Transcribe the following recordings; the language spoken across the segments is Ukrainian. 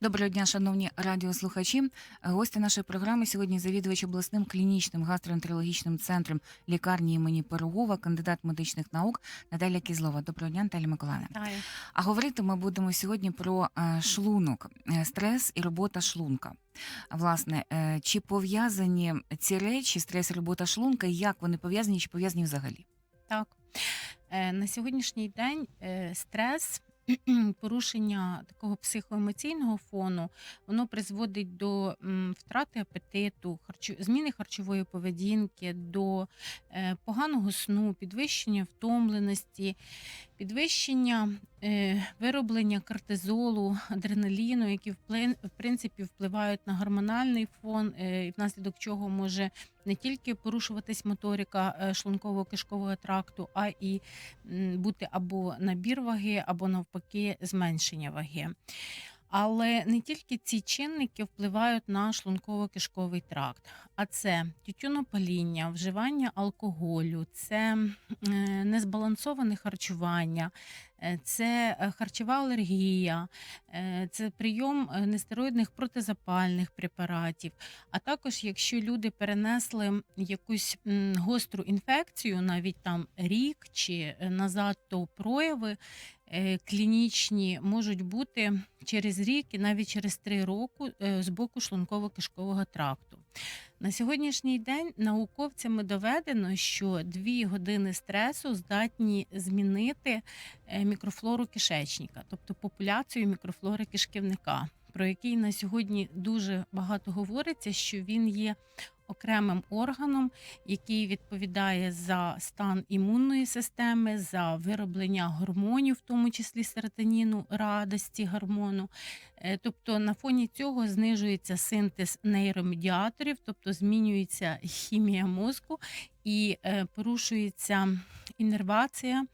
Доброго дня, шановні радіослухачі. Гості нашої програми сьогодні завідувач обласним клінічним гастроентерологічним центром лікарні імені Пирогова, кандидат медичних наук Наталя Кізлова. Доброго дня, Наталя Миколаївна. А говорити ми будемо сьогодні про е, шлунок, е, стрес і робота шлунка. Власне, е, чи пов'язані ці речі, стрес і робота шлунка, і як вони пов'язані, чи пов'язані взагалі? Так. Е, На сьогоднішній день е, стрес, порушення такого психоемоційного фону, воно призводить до втрати апетиту, зміни харчової поведінки, до е, поганого сну, підвищення втомленості, підвищення е, вироблення кортизолу, адреналіну, які в принципі впливають на гормональний фон, е, і внаслідок чого може не тільки порушуватись моторика е, шлунково-кишкового тракту, а і бути або набір ваги, або навпаки зменшення ваги. Але не тільки ці чинники впливають на шлунково-кишковий тракт, а це тютюнопаління, вживання алкоголю, це е, незбалансоване харчування, це е, харчова алергія, е, це прийом е, нестероїдних протизапальних препаратів. А також, якщо люди перенесли якусь гостру інфекцію, навіть там рік чи е, назад, то прояви е, клінічні можуть бути через рік і навіть через три роки е, з боку шлунково-кишкового тракту. На сьогоднішній день науковцями доведено, що дві години стресу здатні змінити е, мікрофлору кишечника, тобто популяцію мікрофлори кишківника, про який на сьогодні дуже багато говориться, що він є окремим органом, який відповідає за стан імунної системи, за вироблення гормонів, в тому числі серотоніну, радості гормону. Е, Тобто на фоні цього знижується синтез нейромедіаторів, тобто змінюється хімія мозку і е, порушується іннервація,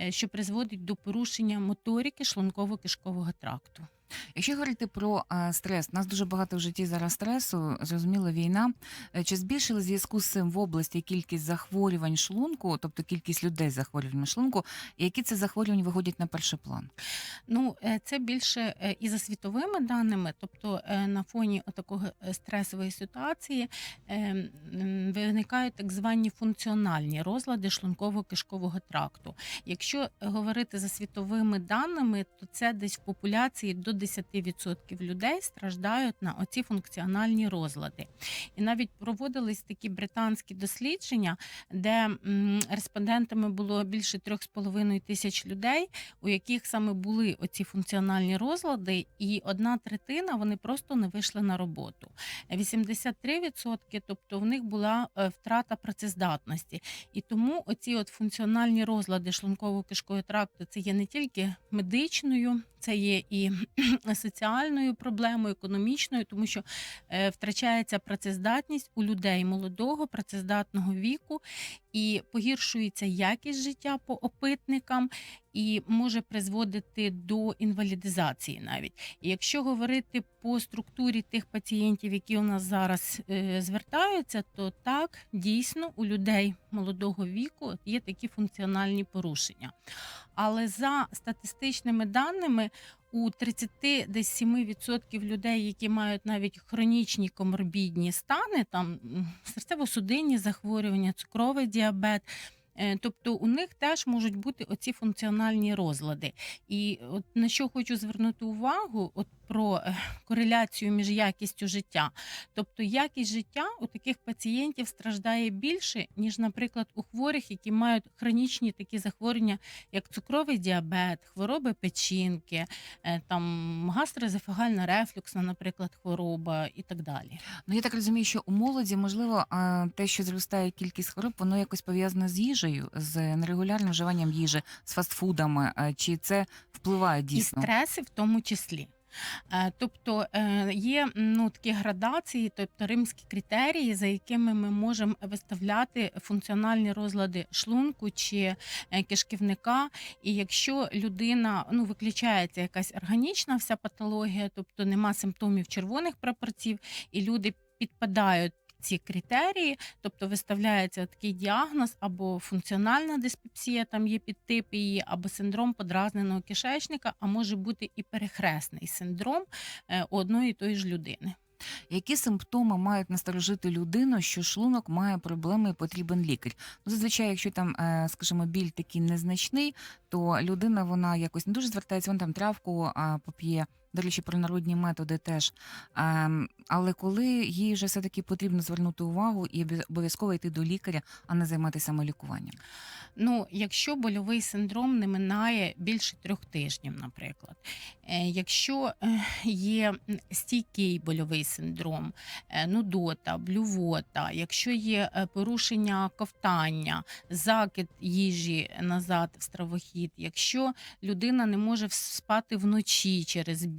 е, що призводить до порушення моторики шлунково-кишкового тракту. Якщо говорити про а, стрес, у нас дуже багато в житті зараз стресу, зрозуміло, війна. Е, Чи збільшили зв'язку з цим в області кількість захворювань шлунку, тобто кількість людей з захворюваннями шлунку, які це захворювання виходять на перший план? Ну, е, це більше е, і за світовими даними, тобто е, на фоні такого стресової ситуації е, виникають так звані функціональні розлади шлунково-кишкового тракту. Якщо говорити за світовими даними, то це десь в популяції до 10% людей страждають на оці функціональні розлади. І навіть проводились такі британські дослідження, де респондентами було більше 3,5 тисяч людей, у яких саме були оці функціональні розлади, і одна третина вони просто не вийшли на роботу. 83%, тобто в них була е, втрата працездатності. І тому оці от функціональні розлади шлунково-кишкового тракту це є не тільки медичною, це є і соціальною проблемою, економічною, тому що е, втрачається працездатність у людей молодого, працездатного віку, і погіршується якість життя по опитникам, і може призводити до інвалідизації навіть. І якщо говорити по структурі тих пацієнтів, які у нас зараз е, звертаються, то так дійсно у людей молодого віку є такі функціональні порушення. Але за статистичними даними, у 37% людей, які мають навіть хронічні коморбідні стани, там серцево-судинні захворювання, цукровий діабет. Е, Тобто у них теж можуть бути оці функціональні розлади. І от на що хочу звернути увагу, от про е, кореляцію між якістю життя. Тобто якість життя у таких пацієнтів страждає більше, ніж, наприклад, у хворих, які мають хронічні такі захворювання, як цукровий діабет, хвороби печінки, е, там гастроезофагальна рефлюксна, наприклад, хвороба і так далі. Ну я так розумію, що у молоді можливо те, що зростає кількість хвороб, воно якось пов'язане з їжею, з нерегулярним вживанням їжі, з фастфудами. Чи це впливає дійсно? І стреси в тому числі. Е, Тобто е, є ну, такі градації, тобто римські критерії, за якими ми можемо виставляти функціональні розлади шлунку чи е, кишківника. І якщо людина ну, виключається якась органічна вся патологія, тобто нема симптомів червоних прапорців, і люди підпадають ці критерії, тобто виставляється такий діагноз або функціональна диспепсія, там є підтип її, або синдром подразненого кишечника, а може бути і перехресний синдром е, у одної і тої ж людини. Які симптоми мають насторожити людину, що шлунок має проблеми і потрібен лікар? Ну, зазвичай, якщо там, е, скажімо, біль такий незначний, то людина вона якось не дуже звертається, вона там травку поп'є. До речі, про народні методи теж. Ем, але коли їй вже все-таки потрібно звернути увагу і обов'язково йти до лікаря, а не займатися самолікуванням. Ну, якщо больовий синдром не минає більше трьох тижнів, наприклад, Е, якщо е, є стійкий больовий синдром, е, нудота, блювота, якщо є порушення ковтання, закид їжі назад в стравохід, якщо людина не може спати вночі через біль,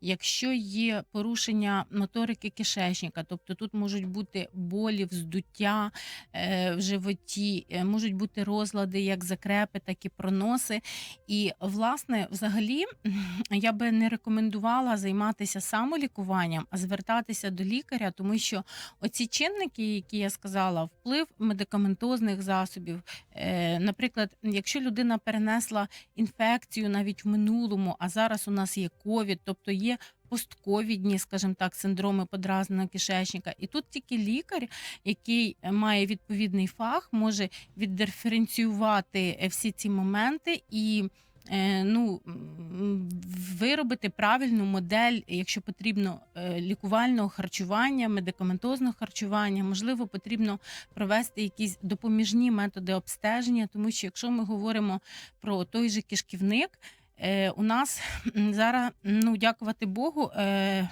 якщо є порушення моторики кишечника, тобто тут можуть бути болі, вздуття е, в животі, е, можуть бути розлади як закрепи, так і проноси. І, власне, взагалі, я би не рекомендувала займатися самолікуванням, а звертатися до лікаря, тому що оці чинники, які я сказала, вплив медикаментозних засобів. е, Наприклад, якщо людина перенесла інфекцію навіть в минулому, а зараз у нас є ковід, тобто є постковідні, скажімо так, синдроми подразненого кишечника. І тут тільки лікар, який має відповідний фах, може віддиференціювати е, всі ці моменти і. е, Ну, виробити правильну модель, якщо потрібно е, лікувального харчування, медикаментозного харчування, можливо, потрібно провести якісь допоміжні методи обстеження, тому що якщо ми говоримо про той же кишківник, е, у нас зараз, ну дякувати Богу, е,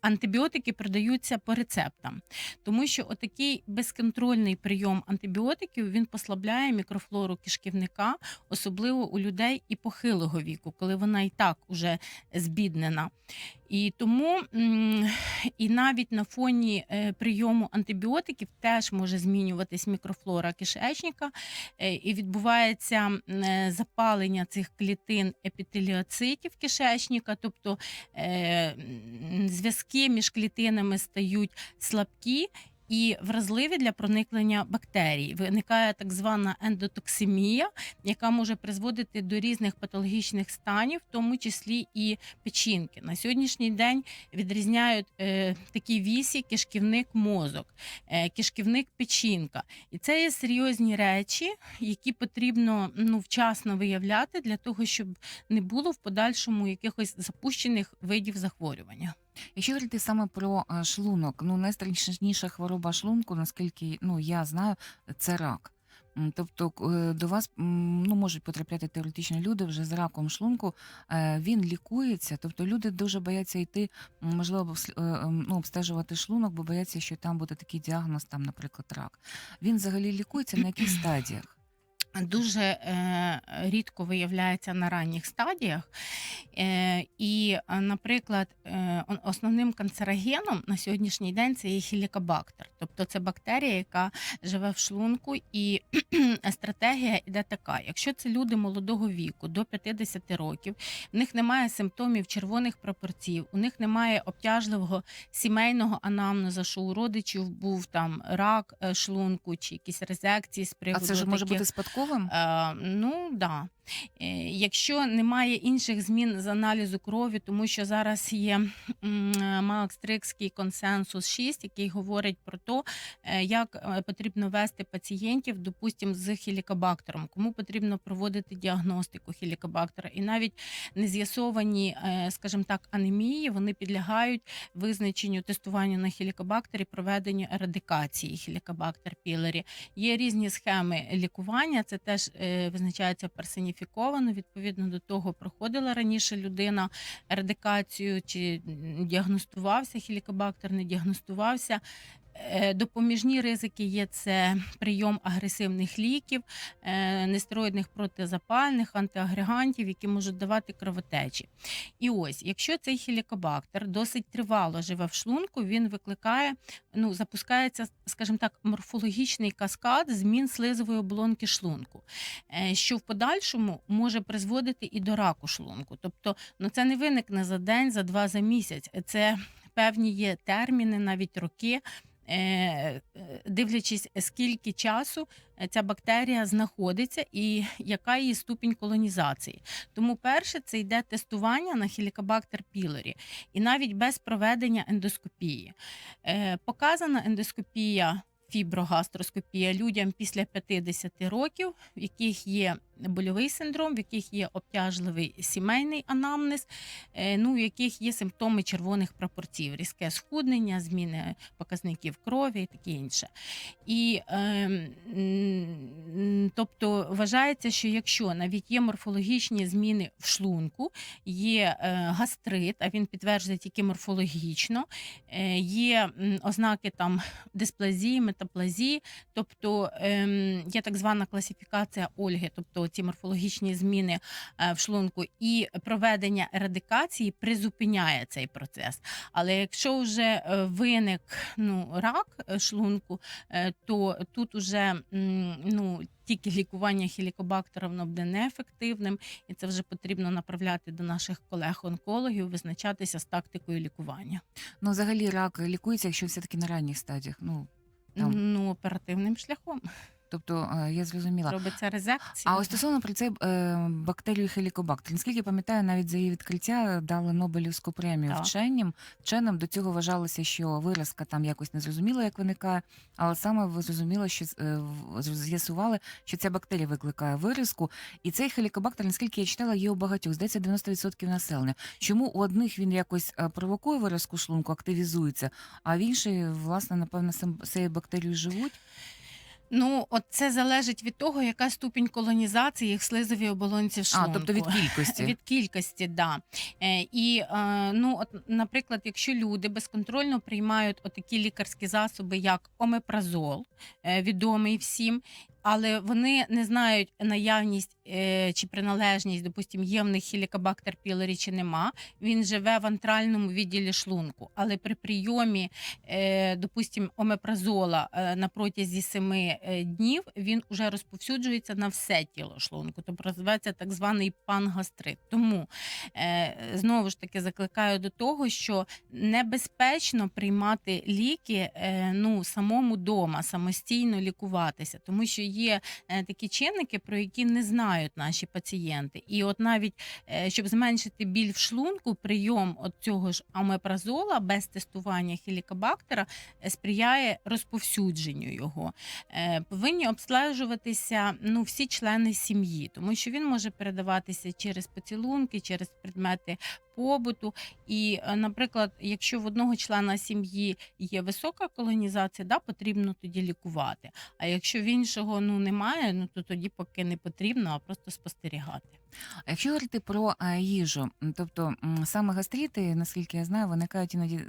антибіотики продаються по рецептам, тому що отакий безконтрольний прийом антибіотиків він послабляє мікрофлору кишківника, особливо у людей і похилого віку, коли вона і так уже збіднена. І тому і навіть на фоні е, прийому антибіотиків теж може змінюватись мікрофлора кишечника, е, і відбувається е, запалення цих клітин епітеліоцитів кишечника, тобто зв'язки між клітинами стають слабкі. І вразливі для проникнення бактерій виникає так звана ендотоксимія, яка може призводити до різних патологічних станів, в тому числі і печінки. На сьогоднішній день відрізняють е, такі вісі кишківник мозок, е, кишківник печінка. І це є серйозні речі, які потрібно ну, вчасно виявляти для того, щоб не було в подальшому якихось запущених видів захворювання. Якщо говорити саме про е, шлунок, ну найстрашніша хвороба шлунку, наскільки ну я знаю, це рак. Тобто до вас ну можуть потрапляти теоретично люди вже з раком шлунку. е, Він лікується, тобто люди дуже бояться йти, можливо, ну, обстежувати шлунок, бо бояться, що там буде такий діагноз, там, наприклад, рак. Він взагалі лікується на яких стадіях? Дуже е, рідко виявляється на ранніх стадіях. Е, і, е, наприклад, е, основним канцерогеном на сьогоднішній день це є хілікобактер. Тобто це бактерія, яка живе в шлунку, і стратегія іде така: якщо це люди молодого віку до 50 років, в них немає симптомів червоних прапорців, у них немає обтяжливого сімейного анамнезу, що у родичів був там рак шлунку чи якісь резекції з А приводу це ж може таких- бути спадковим? Е, ну да. Е, Якщо немає інших змін з аналізу крові, тому що зараз є Маакстрикський консенсус 6, який говорить про те, е, як е, потрібно вести пацієнтів, допустимо, з хілікобактером, кому потрібно проводити діагностику хілікобактера. І навіть нез'ясовані, е, скажімо так, анемії, вони підлягають визначенню тестуванню на хілікобактері, проведенню ерадикації хілікобактер пілері. Є різні схеми лікування. Це теж е, визначається персоніфіковано. Відповідно до того, проходила раніше людина ерадикацію, чи діагностувався хілікобактер, не діагностувався. Е, Допоміжні ризики є це прийом агресивних ліків, е, нестероїдних протизапальних, антиагрегантів, які можуть давати кровотечі. І ось, якщо цей хілікобактер досить тривало живе в шлунку, він викликає, ну запускається, скажімо так, морфологічний каскад змін слизової оболонки шлунку, е, що в подальшому може призводити і до раку шлунку. Тобто, ну це не виникне за день, за два, за місяць. Це певні є терміни, навіть роки. Е, дивлячись, скільки часу е, ця бактерія знаходиться і яка її ступінь колонізації. Тому перше це йде тестування на хілікобактер пілорі, і навіть без проведення ендоскопії. Е, Показана ендоскопія. Фіброгастроскопія людям після 50 років, в яких є больовий синдром, в яких є обтяжливий сімейний анамнез, е, ну, в яких є симптоми червоних прапорців, різке схуднення, зміни показників крові і таке інше. І е, тобто вважається, що якщо навіть є морфологічні зміни в шлунку, є е, гастрит, а він підтверджується тільки морфологічно, е, є ознаки там дисплазії, метаплазії, тобто ем, є так звана класифікація Ольги, тобто ці морфологічні зміни е, в шлунку, і проведення ерадикації призупиняє цей процес. Але якщо вже е, виник ну, рак е, шлунку, то тут уже ну, тільки лікування хілікобактера воно буде неефективним, і це вже потрібно направляти до наших колег-онкологів, визначатися з тактикою лікування. Ну, взагалі, рак лікується, якщо все-таки на ранніх стадіях. Ну, Там. Ну, оперативним шляхом тобто, е, я зрозуміла. робиться резекція. А ось стосовно про цей е, бактерію хелікобактер. Наскільки я пам'ятаю, навіть за її відкриття дали Нобелівську премію Так. вченим. Вченим до цього вважалося, що виразка там якось не зрозуміло, як виникає, але саме зрозуміло, що е, з'ясували, що ця бактерія викликає виразку. І цей хелікобактер, наскільки я читала, є у багатьох, здається, 90% населення. Чому у одних він якось провокує виразку шлунку, активізується, а в іншій, власне, напевно, сам цією бактерією живуть? Ну, от це залежить від того, яка ступінь колонізації їх слизові оболонці в А, тобто від кількості. Від кількості, да. Е, і, е, ну, от, наприклад, якщо люди безконтрольно приймають отакі лікарські засоби, як омепразол, е, відомий всім, але вони не знають наявність е, чи приналежність, допустим, є в них хілікобактер пілорі чи нема. Він живе в антральному відділі шлунку, але при прийомі, е, допустим, омепразола е, на протязі 7 е, днів він уже розповсюджується на все тіло шлунку, тобто розвивається так званий пангастрит. Тому е, знову ж таки закликаю до того, що небезпечно приймати ліки е, ну, самому дома, самостійно лікуватися, тому що є е, такі чинники, про які не знають наші пацієнти. І от навіть е, щоб зменшити біль в шлунку, прийом от цього ж амепразола без тестування хілікобактера е, сприяє розповсюдженню його. Повинні обстежуватися ну, всі члени сім'ї, тому що він може передаватися через поцілунки, через предмети побуту. І, е, наприклад, якщо в одного члена сім'ї є висока колонізація, да, потрібно тоді лікувати. А якщо в іншого ну немає, ну то тоді поки не потрібно, а просто спостерігати. А Якщо говорити про е, їжу, тобто саме гастрити, наскільки я знаю, виникають іноді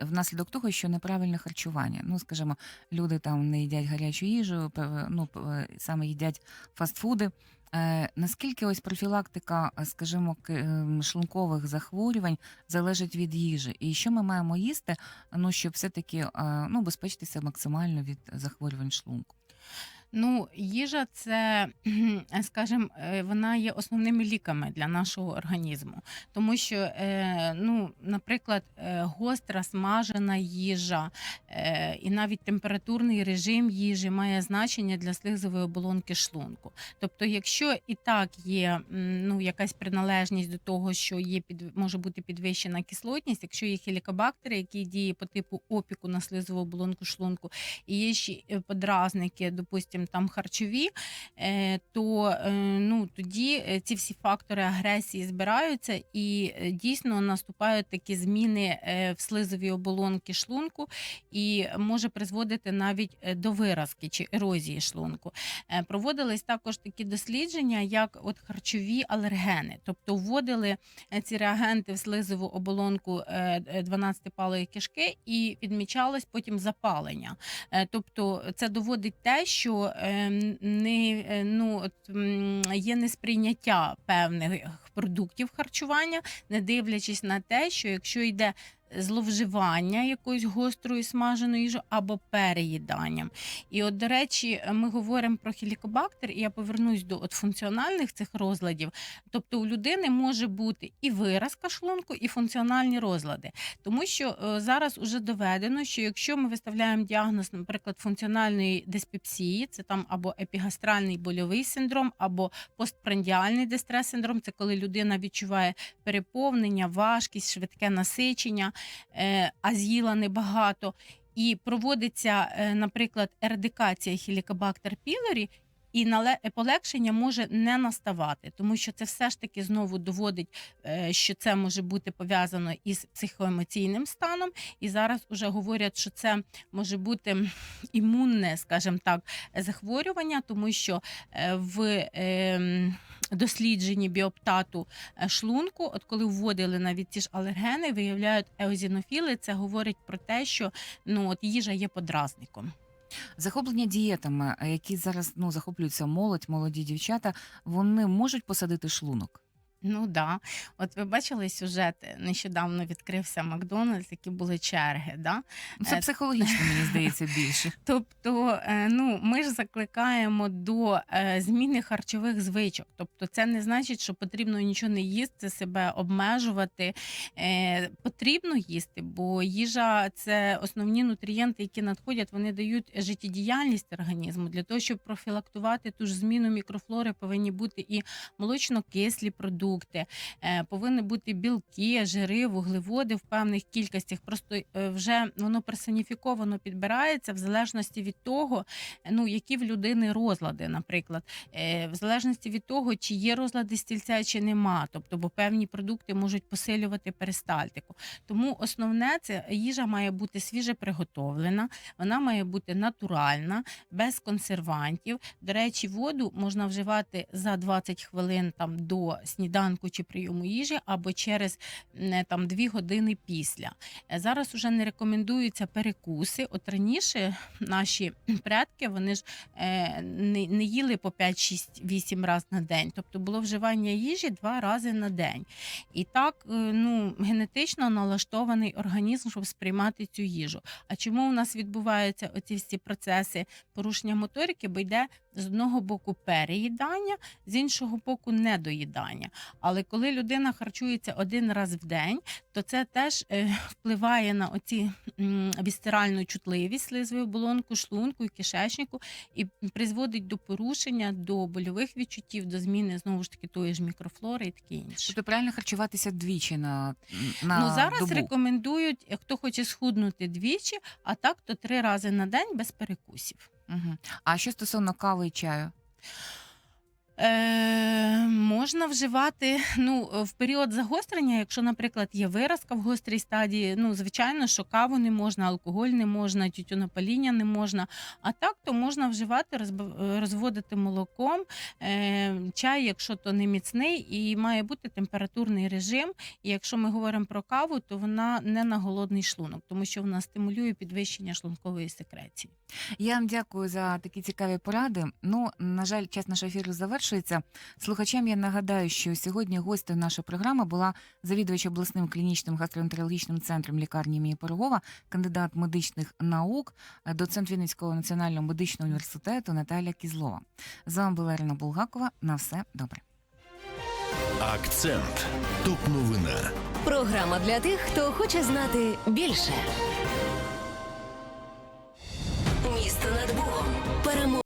внаслідок того, що неправильне харчування. Ну, скажімо, люди там не їдять гарячу їжу, ну е, саме їдять фастфуди. Е, наскільки ось профілактика, е, скажімо, ем, шлункових захворювань залежить від їжі? І що ми маємо їсти, ну щоб все-таки е, ну, безпечитися максимально від захворювань шлунку? Ну, їжа це, скажімо, е, вона є основними ліками для нашого організму, тому що, е, ну, наприклад, е, гостра смажена їжа е, і навіть температурний режим їжі має значення для слизової оболонки шлунку. Тобто, якщо і так є ну, якась приналежність до того, що є під може бути підвищена кислотність, якщо є хелікобактери, які діє по типу опіку на слизову оболонку шлунку, і є ще е, подразники, допустим, там харчові, е, то е, ну, тоді е, ці всі фактори агресії збираються і дійсно наступають такі зміни в слизовій оболонки шлунку і може призводити навіть до виразки чи ерозії шлунку. Проводились також такі дослідження, як от харчові алергени, тобто вводили ці реагенти в слизову оболонку 12-палої кишки і відмічалось потім запалення. Тобто це доводить те, що е, не, е, ну, от, є несприйняття певних продуктів харчування, не дивлячись на те, що якщо йде зловживання якоюсь гострою смаженою їжею або переїданням. І от, до речі, ми говоримо про хелікобактер, і я повернусь до от функціональних цих розладів. Тобто у людини може бути і виразка шлунку, і функціональні розлади. Тому що е, зараз уже доведено, що якщо ми виставляємо діагноз, наприклад, функціональної диспепсії, це там або епігастральний больовий синдром, або постпрандіальний дистрес-синдром, це коли людина відчуває переповнення, важкість, швидке насичення, а з'їла небагато. І проводиться, е, наприклад, ерадикація хелікобактер пілорі, і полегшення може не наставати, тому що це все ж таки знову доводить, е, що це може бути пов'язано із психоемоційним станом. І зараз вже говорять, що це може бути імунне, скажімо так, захворювання, тому що е, в ем, дослідженні біоптату е, шлунку, от коли вводили навіть ті ж алергени, виявляють еозінофіли. Це говорить про те, що ну от їжа є подразником. Захоплення дієтами, е, які зараз ну захоплюються молодь, молоді дівчата, вони можуть посадити шлунок. Ну да, от ви бачили сюжет. Нещодавно відкрився Макдональдс, які були черги. Да? Ну, Це Е, психологічно, мені здається, більше. Тобто, е, ну ми ж закликаємо до е, зміни харчових звичок. Тобто, це не значить, що потрібно нічого не їсти, себе обмежувати. Е, Потрібно їсти, бо їжа це основні нутрієнти, які надходять. Вони дають життєдіяльність організму. Для того, щоб профілактувати ту ж зміну мікрофлори, повинні бути і молочно-кислі продукти, е, повинні бути білки, жири, вуглеводи в певних кількостях. Просто е, вже воно персоніфіковано підбирається в залежності від того, е, ну які в людини розлади, наприклад, в залежності від того, чи є розлади стільця, чи нема. Тобто, бо певні продукти можуть посилювати перистальтику. Тому основне це їжа має бути свіже приготовлена, вона має бути натуральна, без консервантів. До речі, воду можна вживати за 20 хвилин там до сніданку чи прийому їжі, або через м, там 2 години після. Е, Зараз уже не рекомендуються перекуси. От раніше наші предки вони ж е, не, їли по 5, 6, 8 разів на день. Тобто було вживання їжі два рази на день. І так е, ну, генетично налаштований організм, щоб сприймати цю їжу. А чому у нас відбуваються оці всі процеси порушення моторики? Бо йде з одного боку переїдання, з іншого боку недоїдання. Але коли людина харчується один раз в день, то це теж е, впливає на оці м, вісцеральну чутливість слизової оболонку, шлунку і кишечнику і призводить до порушення, до больових відчуттів, до зміни знову ж таки тої ж мікрофлори і таке інше. Тобто правильно харчуватися двічі на, на ну зараз добу. рекомендують, е, хто хоче схуднути двічі, а так то три рази на день без перекусів. Угу. А що стосовно кави і чаю? Е, можна вживати ну, в період загострення, якщо, наприклад, є виразка в гострій стадії, ну, звичайно, що каву не можна, алкоголь не можна, тютюнопаління не можна. А так, то можна вживати, розводити молоком, е, чай, якщо то не міцний, і має бути температурний режим. І якщо ми говоримо про каву, то вона не на голодний шлунок, тому що вона стимулює підвищення шлункової секреції. Я вам дякую за такі цікаві поради. Ну, на жаль, час нашого ефіру завершується. Слухачам я нагадаю, що сьогодні гостею нашої програми була завідувач обласним клінічним гастроентерологічним центром лікарні імені Пирогова, кандидат медичних наук, доцент Вінницького національного медичного університету Наталя Кізлова. З вами була Ірина Булгакова. На все добре. Акцент. Топ новина. Програма для тих, хто хоче знати більше. Місто над Богом. Перемога.